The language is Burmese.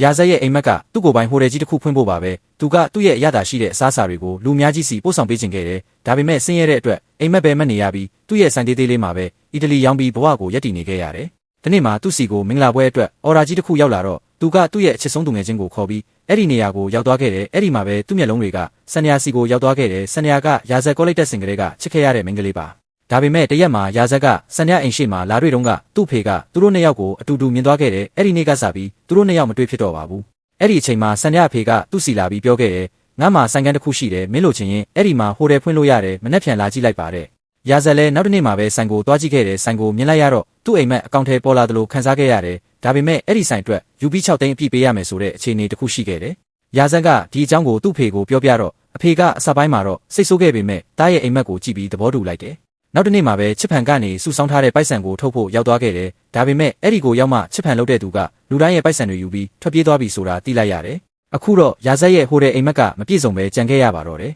ရာဇက်ရဲ့အိမ်မက်ကသူ့ကိုယ်ပိုင်ဟိုတယ်ကြီးတစ်ခုဖွင့်ဖို့ပါပဲသူကသူ့ရဲ့အရသာရှိတဲ့အစားအစာတွေကိုလူအများကြီးစီပို့ဆောင်ပေးခြင်းခဲ့တယ်ဒါပေမဲ့ဆင်းရဲတဲ့အတွက်အိမ်မက်ပဲမက်နေရပြီးသူ့ရဲ့ဆိုင်သေးသေးလေးမှာပဲအီတလီရောင်းပြီးဘဝကိုရပ်တည်နေခဲ့ရတယ်ဒီနေ့မှာသူ့စီကိုမင်္ဂလာပွဲအတွက်အော်ရာကြီးတစ်ခုရောက်လာတော့သူကသူ့ရဲ့အချစ်ဆုံးသူငယ်ချင်းကိုခေါ်ပြီးအဲ့ဒီနေရာကိုရောက်သွားခဲ့တယ်အဲ့ဒီမှာပဲသူ့မျက်လုံးတွေကဆန်နီယာစီကိုရောက်သွားခဲ့တယ်ဆန်နီယာကရာဇက်ကောလိပ်တက်စင်ကလေးကချစ်ခဲ့ရတဲ့မိန်းကလေးပါ ဒါပေမဲ့တရက်မှာရာဇက်ကဆန်နီယာအိမ်ရှိမှာလာတွေ့တုန်းကသူ့ဖေကသူတို့နှစ်ယောက်ကိုအတူတူမြင်သွားခဲ့တယ်အဲ့ဒီနေ့ကစပြီးသူတို့နှစ်ယောက်မတွေ့ဖြစ်တော့ပါဘူးအဲ့ဒီအချိန်မှာဆန်ရဖေကသူ့စီလာပြီးပြောခဲ့တယ်ငါမှဆိုင်ကန်တစ်ခုရှိတယ်မင်းလိုချင်ရင်အဲ့ဒီမှာဟိုတယ်ဖွင့်လို့ရတယ်မနေ့ပြန်လာကြည့်လိုက်ပါတဲ့ရာဇက်လည်းနောက်တစ်နေ့မှာပဲဆိုင်ကိုတွားကြည့်ခဲ့တယ်ဆိုင်ကိုမြင်လိုက်ရတော့သူ့အိမ်မက်အကောင့်ထဲပေါ်လာတယ်လို့ခန်းစားခဲ့ရတယ်ဒါပေမဲ့အဲ့ဒီဆိုင်အတွက် UP 6သိန်းအပြည့်ပေးရမယ်ဆိုတဲ့အခြေအနေတစ်ခုရှိခဲ့တယ်ရာဇက်ကဒီအကြောင်းကိုသူ့ဖေကိုပြောပြတော့အဖေကအစပိုင်းမှာတော့စိတ်ဆိုးခဲ့ပေမဲ့တားရဲ့အိမ်မက်ကိုကြည့်ပြီးသဘောတူလိုက်တယ် နောက်တစ်နေ့မှာပဲချစ်ဖန်ကနေစုဆောင်းထားတဲ့ပိုက်ဆံကိုထုတ်ဖို့ရောက်သွားခဲ့တယ်။ဒါပေမဲ့အဲ့ဒီကိုရောက်မှချစ်ဖန်လုပ်တဲ့သူကလူတိုင်းရဲ့ပိုက်ဆံတွေယူပြီးထွက်ပြေးသွားပြီဆိုတာသိလိုက်ရတယ်။အခုတော့ရာဇက်ရဲ့ဟိုတယ်အိမ်မက်ကမပြည့်စုံပဲကြံခဲ့ရပါတော့တယ်